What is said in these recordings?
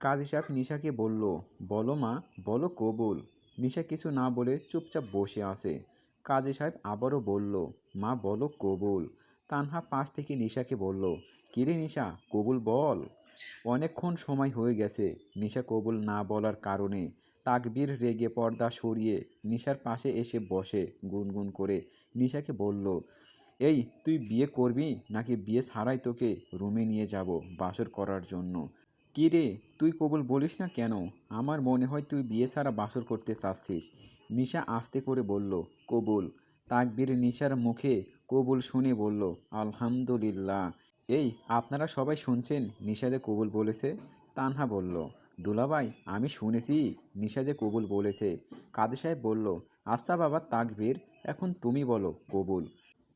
কাজী সাহেব নিশাকে বলল, বলো মা, বলো কবুল। নিশা কিছু না বলে চুপচাপ বসে আছে। কাজী সাহেব আবারও বলল, মা, বলো কবুল। তানহা পাশ থেকে নিশাকে বলল, কিরে নিশা, কবুল বল? অনেকক্ষণ সময় হয়ে গেছে, নিশা কবুল না বলার কারণে তাকবীর রেগে পর্দা সরিয়ে নিশার পাশে এসে বসে গুনগুন করে নিশাকে বলল, এই, তুই বিয়ে করবি নাকি বিয়ে ছাড়াই তোকে রুমে নিয়ে যাব বাসর করার জন্য? কী রে? তুই কবুল বলিস না কেন? আমার মনে হয় তুই বিয়ে ছাড়া বাসর করতে চাচ্ছিস। নিশা আস্তে করে বলল, কবুল। তাকবীর নিশার মুখে কবুল শুনে বলল, আলহামদুলিল্লাহ। এই, আপনারা সবাই শুনছেন? নিশা যে কবুল বলেছে। তানহা বলল, দুলাভাই, আমি শুনেছি। নিশা যে কবুল বলেছে। কাজী সাহেব বলল আচ্ছা বাবা, তাকবীর, এখন তুমি বলো, কবুল।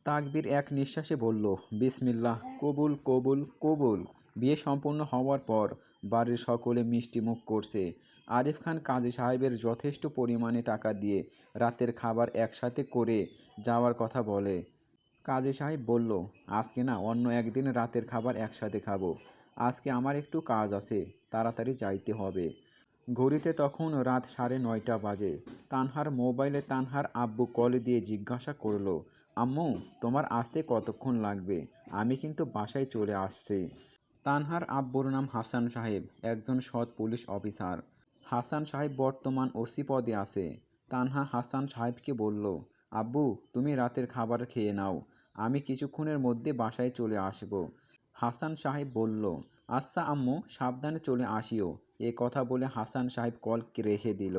তাকবীর এক নিঃশ্বাসে বলল, বিসমিল্লাহ, কবুল কবুল কবুল। বিয়ে সম্পূর্ণ হওয়ার পর বাড়ির সকলে মিষ্টি মুখ করছে। আরিফ খান কাজী সাহেবের যথেষ্ট পরিমাণে টাকা দিয়ে রাতের খাবার একসাথে করে যাওয়ার কথা বলে। কাজী সাহেব বলল, আজকে না অন্য একদিন রাতের খাবার একসাথে খাব। আজকে আমার একটু কাজ আছে, তাড়াতাড়ি যাইতে হবে। ঘড়িতে তখন রাত সাড়ে নয়টা বাজে। তানহার মোবাইলে তানহার আব্বু কল দিয়ে জিজ্ঞাসা করল, আম্মু, তোমার আসতে কতক্ষণ লাগবে? আমি কিন্তু বাসায় চলে আসছি। তানহার আব্বুর নাম হাসান সাহেব, একজন সৎ পুলিশ অফিসার। হাসান সাহেব বর্তমান ওসি পদে আছে। তানহা হাসান সাহেবকে বলল, আব্বু, তুমি রাতের খাবার খেয়ে নাও। আমি কিছুক্ষণের মধ্যে বাসায় চলে আসব। হাসান সাহেব বলল আচ্ছা আম্মু, সাবধানে চলে আসিও। এ কথা বলে হাসান সাহেব কল রেখে দিল।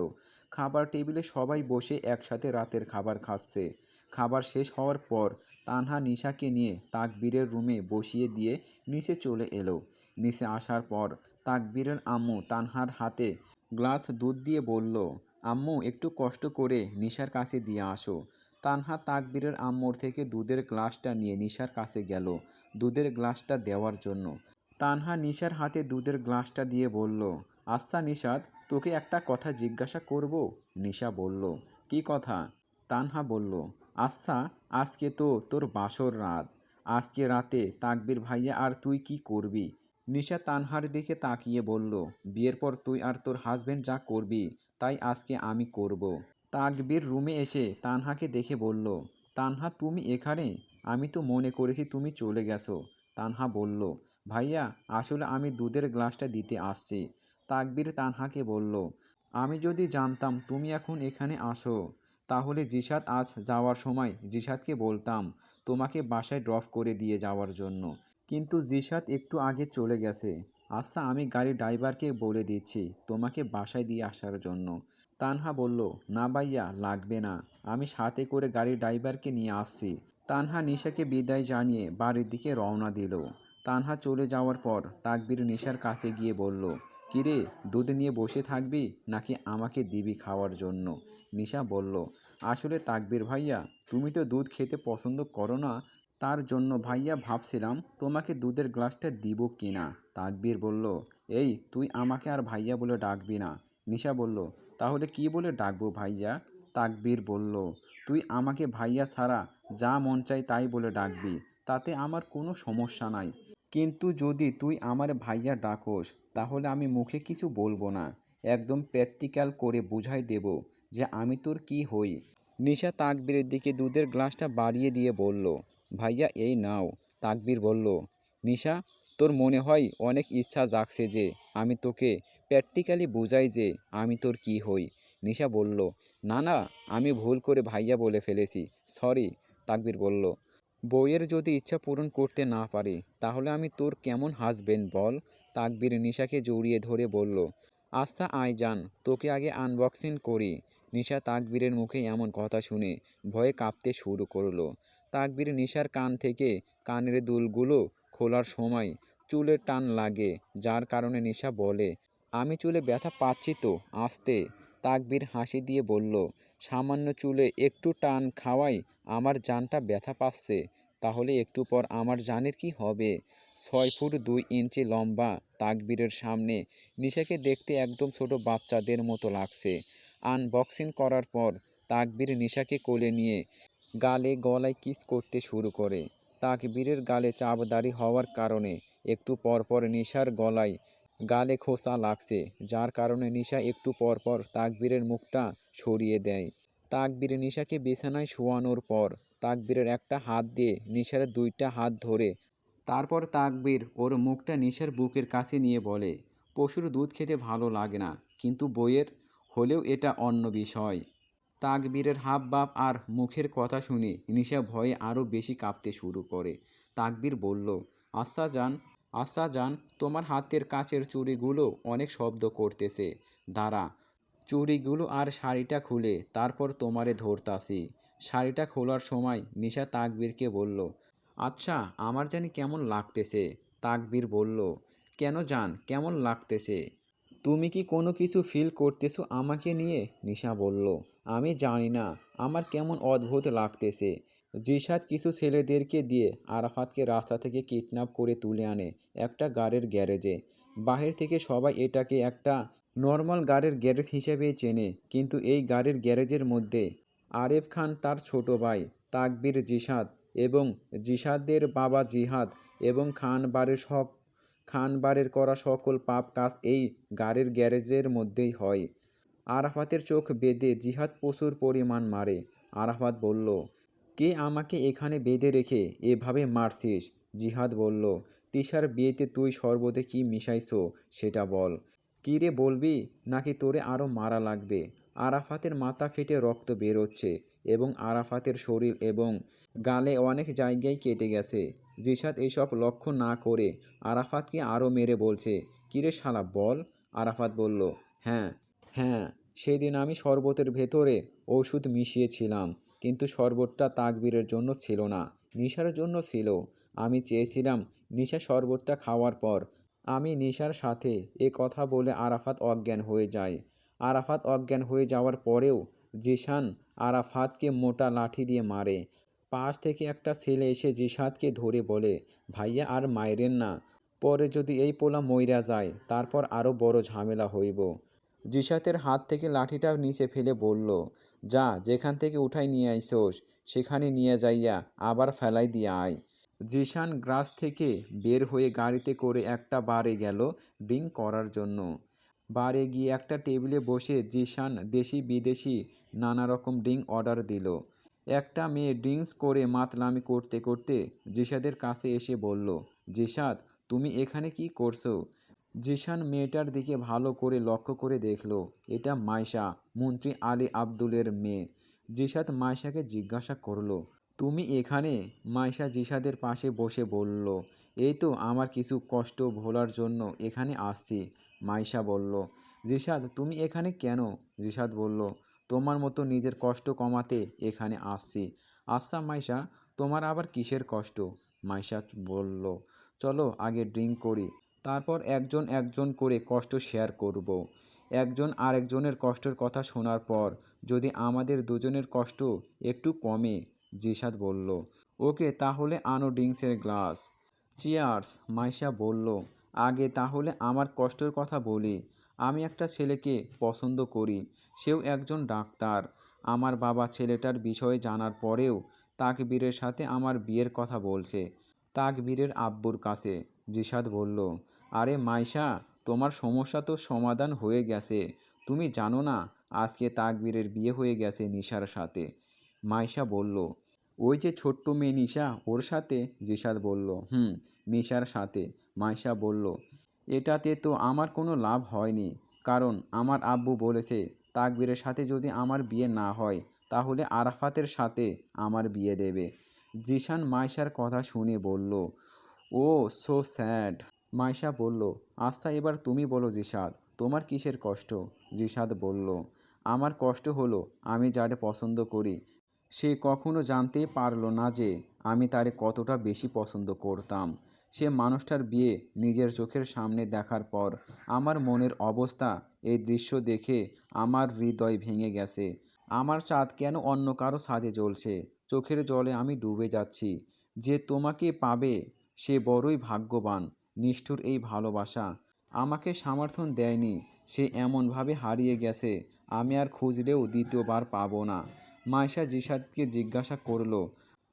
খাবার টেবিলে সবাই বসে একসাথে রাতের খাবার খাচ্ছে। খাবার শেষ হওয়ার পর তানহা নিশাকে নিয়ে তাকবীরের রুমে বসিয়ে দিয়ে নিচে চলে এলো। নিচে আসার পর তাকবীরের আম্মু তানহার হাতে গ্লাস দুধ দিয়ে বলল, আম্মু, একটু কষ্ট করে নিশার কাছে দিয়ে আসো। তানহা তাকবীরের আম্মুর থেকে দুধের গ্লাসটা নিয়ে নিশার কাছে গেল, দুধের গ্লাসটা দেওয়ার জন্য। তানহা নিশার হাতে দুধের গ্লাসটা দিয়ে বলল আচ্ছা নিশাদ তোকে একটা কথা জিজ্ঞাসা করব? নিশা বলল, কি কথা? তানহা বলল আচ্ছা আজকে তো তোর বাসর রাত। আজকে রাতে তাকবীর ভাইয়া আর তুই কি করবি? নিশা তানহার দিকে তাকিয়ে বলল, বিয়ের পর তুই আর তোর হাজবেন্ড যা করবি, তাই আজকে আমি করব। তাকবীর রুমে এসে তানহাকে দেখে বলল, তানহা, তুমি এখানে? আমি তো মনে করেছি তুমি চলে গেছো। তানহা বলল, ভাইয়া, আসলে আমি দুধের গ্লাসটা দিতে আসছি। তাকবীর তানহাকে বলল, আমি যদি জানতাম তুমি এখন এখানে আসো তাহলে জিসাদ আজ যাওয়ার সময় জিসাদকে বলতাম তোমাকে বাসায় ড্রপ করে দিয়ে যাওয়ার জন্য। কিন্তু জিসাদ একটু আগে চলে গেছে। আচ্ছা আমি গাড়ির ড্রাইভারকে বলে দিচ্ছি তোমাকে বাসায় দিয়ে আসার জন্য। তানহা বলল, না ভাইয়া, লাগবে না। আমি সাথে করে গাড়ির ড্রাইভারকে নিয়ে আসছি। তানহা নিশাকে বিদায় জানিয়ে বাড়ির দিকে রওনা দিল। তানহা চলে যাওয়ার পর তাকবীর নিশার কাছে গিয়ে বলল, কিরে, দুধ নিয়ে বসে থাকবি নাকি আমাকে দিবি খাওয়ার জন্য? নিশা বলল, আসলে তাকবীর ভাইয়া, তুমি তো দুধ খেতে পছন্দ করো না। তার জন্য ভাইয়া ভাবছিলাম তোমাকে দুধের গ্লাসটা দিব কি না? তাকবীর বলল, এই, তুই আমাকে আর ভাইয়া বলে ডাকবি না। নিশা বলল, তাহলে কি বলে ডাকবো ভাইয়া? তাকবীর বলল তুই আমাকে ভাইয়া ছাড়া যা মন চাই তাই বলে ডাকবি, তাতে আমার কোনো সমস্যা নাই। কিন্তু যদি তুই আমার ভাইয়া ডাকোস, তাহলে আমি মুখে কিছু বলব না। একদম প্র্যাকটিক্যাল করে বুঝাই দেব যে আমি তোর কি হই। নিশা তাকবীরের দিকে দুধের গ্লাসটা বাড়িয়ে দিয়ে বলল, ভাইয়া, এই নাও। তাকবীর বলল, নিশা, তোর মনে হয় অনেক ইচ্ছা জাগছে যে আমি তোকে প্র্যাকটিক্যালি বুঝাই যে আমি তোর কি হই। নিশা বলল, না না, আমি ভুল করে ভাইয়া বলে ফেলেছি, সরি, তাকবীর বলল। বইয়ের যদি ইচ্ছা পূরণ করতে না পারি, তাহলে আমি তোর কেমন হাসবেন্ড বল? তাকবীর নিশাকে জড়িয়ে ধরে বলল আচ্ছা আয় যান তোকে আগে আনবক্সিং করি। নিশা তাকবীরের মুখে এমন কথা শুনে ভয়ে কাঁপতে শুরু করল। তাকবীর নিশার কান থেকে কানের দুলগুলো খোলার সময় চুলের টান লাগে, যার কারণে নিশা বলে, আমি চুলে ব্যথা পাচ্ছি তো, আসতে। তাকবীর হাসি দিয়ে বলল, সামান্য চুলে একটু টান খাওয়াই আমার জানটা ব্যথা পাচ্ছে, তাহলে একটু পর আমার জানের কি হবে? ছয় ফুট দুই ইঞ্চি লম্বা তাকবীরের সামনে নিশাকে দেখতে একদম ছোট বাচ্চাদের মতো লাগছে। আনবক্সিং করার পর তাকবীর নিশাকে কোলে নিয়ে গালে গলায় কিস করতে শুরু করে। তাকবীরের গালে চাপদারি হওয়ার কারণে একটু পরপর নিশার গলায় গালে খোসা লাগছে, যার কারণে নিশা একটু পর পর তাকবীরের মুখটা সরিয়ে দেয়। তাকবীর নিশাকে বিছানায় শোয়ানোর পর তাকবীরের একটা হাত দিয়ে নিশার দুইটা হাত ধরে, তারপর তাকবীর ওর মুখটা নিশার বুকের কাছে নিয়ে বলে, পশুর দুধ খেতে ভালো লাগে না, কিন্তু বইয়ের হলেও এটা অন্য বিষয়। তাকবীরের হাব বাপ আর মুখের কথা শুনে নিশা ভয়ে আরও বেশি কাঁপতে শুরু করে। তাকবীর বলল আচ্ছা যান আচ্ছা যান তোমার হাতের কাচের চুড়িগুলো অনেক শব্দ করতেছে। দাঁড়া, চুড়িগুলো আর শাড়িটা খুলে, তারপর তোমারে ধরতাসি শাড়িটা খোলার সময় নিশা তাকবীরকে বলল আচ্ছা আমার জানি কেমন লাগতেছে? তাকবীর বলল, কেন জান, কেমন লাগতেছে? তুমি কি কোনো কিছু ফিল করতেছো আমাকে নিয়ে? নিশা বলল। আমি জানি না। আমার কেমন অদ্ভুত লাগতেছে। জিসাদ কিছু ছেলেদেরকে দিয়ে আরাফাতকে রাস্তা থেকে কিডন্যাপ করে তুলে আনে একটা গাড়ির গ্যারেজে। বাহির থেকে সবাই এটাকে একটা নর্মাল গাড়ির গ্যারেজ হিসেবেই চেনে, কিন্তু এই গাড়ির গ্যারেজের মধ্যে আরেফ খান তার ছোট ভাই, তাকবীর জিসাদ এবং জিসাদের বাবা জিহাদ এবং খান বাড়ির সব খানবারের করা সকল পাপ কাজ এই গাড়ির গ্যারেজের মধ্যেই হয়। আরাফাতের চোখ বেঁধে জিহাদ প্রচুর পরিমাণ মারে। আরাফাত বলল, কে আমাকে এখানে বেঁধে রেখে এভাবে মারছিস? জিহাদ বলল, তিশার বিয়েতে তুই সর্বদে কি মিশাইছো সেটা বল। কী রে বলবি? নাকি তোরে আরও মারা লাগবে? আরাফাতের মাথা ফেটে রক্ত বেরোচ্ছে এবং আরাফাতের শরীর এবং গালে অনেক জায়গায় কেটে গেছে। জিসাদ এসব লক্ষ্য না করে আরাফাতকে আরও মেরে বলছে, কিরে শালা, বল। আরাফাত বলল হ্যাঁ হ্যাঁ সেদিন আমি শরবতের ভেতরে ওষুধ মিশিয়েছিলাম, কিন্তু শরবতটা তাকবীরের জন্য ছিল না, নিশার জন্য ছিল। আমি চেয়েছিলাম নিশা শরবতটা খাওয়ার পর, আমি নিশার সাথে এ কথা বলে আরাফাত অজ্ঞান হয়ে যায়। আরাফাত অজ্ঞান হয়ে যাওয়ার পরেও জিশান আরাফাতকে মোটা লাঠি দিয়ে মারে। পাশ থেকে একটা ছেলে এসে জিসাদকে ধরে বলে, ভাইয়া, আর মাইরেন না। পরে যদি এই পোলা মইরা যায়, তারপর আরও বড় ঝামেলা হইব। জিসাতের হাত থেকে লাঠিটা নিচে ফেলে বলল, যা, যেখান থেকে উঠাই নিয়ে আইসোস, সেখানে নিয়ে যাইয়া আবার ফেলাই দিয়ে আয়। জিশান গ্রাস থেকে বের হয়ে গাড়িতে করে একটা বারে গেল ড্রিঙ্ক করার জন্য। বারে গিয়ে একটা টেবিলে বসে জিশান দেশি বিদেশি নানা রকম ড্রিঙ্ক অর্ডার দিল। একটা মেয়ে ড্রিঙ্কস করে মাতলামি করতে করতে জিসাদের কাছে এসে বলল জিসাদ তুমি এখানে কি করছ? জিশান মেয়েটার দিকে ভালো করে লক্ষ্য করে দেখল, এটা মাইশা, মন্ত্রী আলী আব্দুলের মেয়ে। জিসাদ মাইশাকে জিজ্ঞাসা করল, তুমি এখানে? মাইশা জিসাদের পাশে বসে বলল, এই তো, আমার কিছু কষ্ট ভোলার জন্য এখানে আসছি। মাইশা বলল জিসাদ তুমি এখানে কেন? জিসাদ বলল, তোমার মতো নিজের কষ্ট কমাতে এখানে আসছি। আচ্ছা মাইশা, তোমার আবার কিসের কষ্ট? মাইশা বলল, চলো আগে ড্রিঙ্ক করি, তারপর একজন একজন করে কষ্ট শেয়ার করব। একজন আরেকজনের কষ্টের কথা শোনার পর যদি আমাদের দুজনের কষ্ট একটু কমে জিসাদ বলল। ওকে, তাহলে আনো ড্রিঙ্কসের গ্লাস। চিয়ার্স, মাইশা বলল আগে তাহলে আমার কষ্টের কথা বলি। আমি একটা ছেলেকে পছন্দ করি। সেও একজন ডাক্তার। আমার বাবা ছেলেটার বিষয়ে জানার পরেও তাকবীরের সাথে আমার বিয়ের কথা বলছে। তাকবীরের আব্বুর কাছে জিসাদ বলল, আরে মাইশা, তোমার সমস্যা তো সমাধান হয়ে গেছে। তুমি জানো না, আজকে তাকবীরের বিয়ে হয়ে গেছে নিশার সাথে। মাইশা বলল ওই যে ছোট্ট মেয়ে নিশা, ওর সাথে? জিসাদ বলল, হুম, নিশার সাথে। মাইশা বলল, এটাতে তো আমার কোনো লাভ হয়নি। কারণ আমার আব্বু বলেছে, তাকবীরের সাথে যদি আমার বিয়ে না হয়, তাহলে আরাফাতের সাথে আমার বিয়ে দেবে। জিশান মাইশার কথা শুনে বলল, ও, সো স্যাড। মাইশা বলল আচ্ছা এবার তুমি বলো জিসাদ তোমার কিসের কষ্ট? জিসাদ বলল, আমার কষ্ট হলো আমি যারে পছন্দ করি সে কখনো জানতেই পারল না যে আমি তারে কতটা বেশি পছন্দ করতাম। সে মানুষটার বিয়ে নিজের চোখের সামনে দেখার পর আমার মনের অবস্থা এই দৃশ্য দেখে আমার হৃদয় ভেঙে গেছে। আমার চাঁদ কেন অন্য কারও ছাদে জ্বলছে? চোখের জলে আমি ডুবে যাচ্ছি। যে তোমাকে পাবে সে বড়ই ভাগ্যবান, নিষ্ঠুর এই ভালোবাসা। আমাকে সমর্থন দেয়নি, সে এমনভাবে হারিয়ে গেছে, আমি আর খুঁজলেও দ্বিতীয়বার পাবো না। মাইশা জিসাদকে জিজ্ঞাসা করল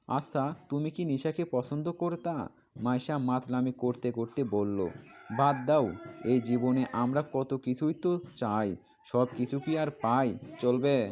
আচ্ছা তুমি কি নিশাকে পছন্দ করতা? মাইশা মাতলামি করতে করতে বলল, বাদ দাও, এই জীবনে আমরা কত কিছুই তো চাই, সব কিছু কি আর পাই, চলবে?